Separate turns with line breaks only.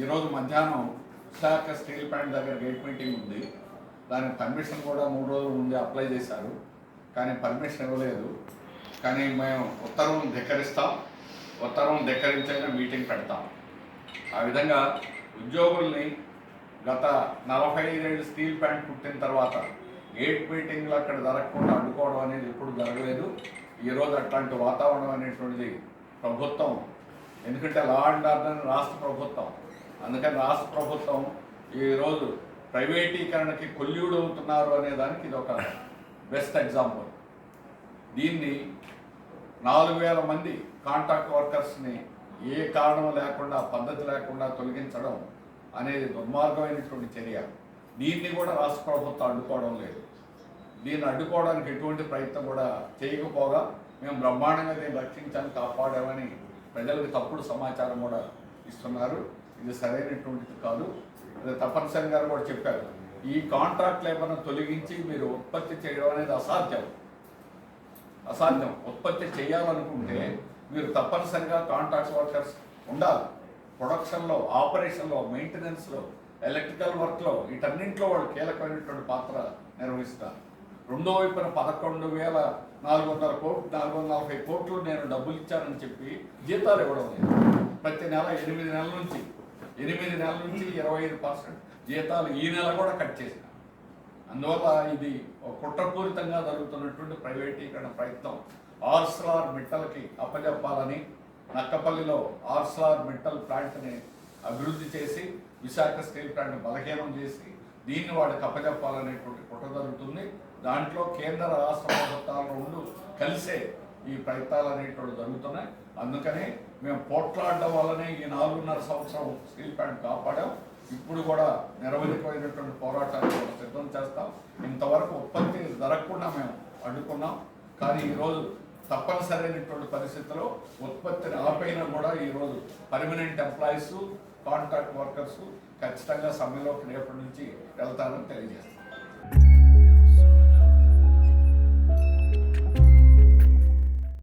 ఈరోజు మధ్యాహ్నం Visakha steel plant దగ్గర గేట్ మీటింగ్ ఉంది. దానికి పర్మిషన్ కూడా మూడు రోజుల ముందే అప్లై చేశారు. కానీ పర్మిషన్ ఇవ్వలేదు. కానీ మేము ఉత్తర్వం ధిక్కరిస్తాం. ఉత్తర్వం ధిక్కరించైనా మీటింగ్ పెడతాం. ఆ విధంగా ఉద్యోగుల్ని గత నలభై ఐదేళ్ళు స్టీల్ ప్లాంట్ పుట్టిన తర్వాత గేట్ మీటింగ్లు అక్కడ జరగకుండా అడ్డుకోవడం అనేది ఎప్పుడు జరగలేదు. ఈరోజు అట్లాంటి వాతావరణం అనేటువంటిది ప్రభుత్వం ఎందుకంటే లా అండ్ ఆర్డర్ రాష్ట్ర ప్రభుత్వం. అందుకని రాష్ట్ర ప్రభుత్వం ఈరోజు ప్రైవేటీకరణకి కొల్యూడు అవుతున్నారు అనే దానికి ఇది ఒక బెస్ట్ ఎగ్జాంపుల్ దీన్ని నాలుగు వేల మంది కాంట్రాక్ట్ వర్కర్స్ని ఏ కారణం లేకుండా పద్ధతి లేకుండా తొలగించడం అనేది దుర్మార్గమైనటువంటి చర్య. దీన్ని కూడా రాష్ట్ర ప్రభుత్వం అడ్డుకోవడం లేదు. దీన్ని అడ్డుకోవడానికి ఎటువంటి ప్రయత్నం కూడా చేయకపోగా మేము బ్రహ్మాండంగా దీన్ని రక్షించాలని కాపాడామని ప్రజలకు తప్పుడు సమాచారం కూడా ఇస్తున్నారు. ఇది సరైనటువంటిది కాదు. అది గారు కూడా చెప్పారు. ఈ కాంట్రాక్ట్ లేబర్ను తొలగించి మీరు ఉత్పత్తి చేయడం అనేది అసాధ్యం. అసాధ్యం. ఉత్పత్తి చేయాలనుకుంటే మీరు తప్పనిసరిగా కాంట్రాక్ట్ వర్కర్స్ ఉండాలి. ప్రొడక్షన్లో ఆపరేషన్లో మెయింటెనెన్స్లో ఎలక్ట్రికల్ వర్క్లో వీటన్నింటిలో వాళ్ళు కీలకమైనటువంటి పాత్ర నిర్వహిస్తారు. రెండో వైపున పదకొండు వేల నాలుగు వందల కోట్లు నాలుగు వందల నలభై కోట్లు నేను డబ్బులు ఇచ్చానని చెప్పి జీతాలు ఇవ్వడం లేదు. ప్రతి నెల ఎనిమిది నెలల నుంచి ఎనిమిది నెలల నుంచి ఇరవై ఐదు పర్సెంట్ జీతాలు ఈ నెల కూడా కట్ చేసిన. అందువల్ల ఇది ఒక కుట్రపూరితంగా జరుగుతున్నటువంటి ప్రైవేటీకరణ ప్రయత్నం. ఆర్స్లార్ మిట్టల్కి అప్పజెప్పాలని నక్కపల్లిలో ఆర్స్లార్ మిట్టల్ ప్లాంట్ని అభివృద్ధి చేసి విశాఖ స్టీల్ ప్లాంట్ బలహీనం చేసి దీన్ని వాడికి అప్పజెప్పాలనేటువంటి కుట్ర జరుగుతుంది. దాంట్లో కేంద్ర రాష్ట్ర ప్రభుత్వాలు రెండు కలిసే ఈ ప్రయత్నాలు అనేటువంటి జరుగుతున్నాయి. అందుకని మేము పోట్లాడడం వల్లనే ఈ నాలుగున్నర సంవత్సరం స్టీల్ ప్లాంట్ కాపాడాం. ఇప్పుడు కూడా నెరవేరిపోయినటువంటి పోరాటాన్ని సిద్ధం చేస్తాం. ఇంతవరకు ఉత్పత్తి జరగకుండా మేము అడ్డుకున్నాం. కానీ ఈరోజు తప్పనిసరైనటువంటి పరిస్థితిలో ఉత్పత్తిని ఆపైనా కూడా ఈరోజు పర్మనెంట్ ఎంప్లాయీస్ కాంట్రాక్ట్ వర్కర్స్ ఖచ్చితంగా సమ్మెలోకి రేపటి నుంచి వెళ్తారని తెలియజేస్తాం.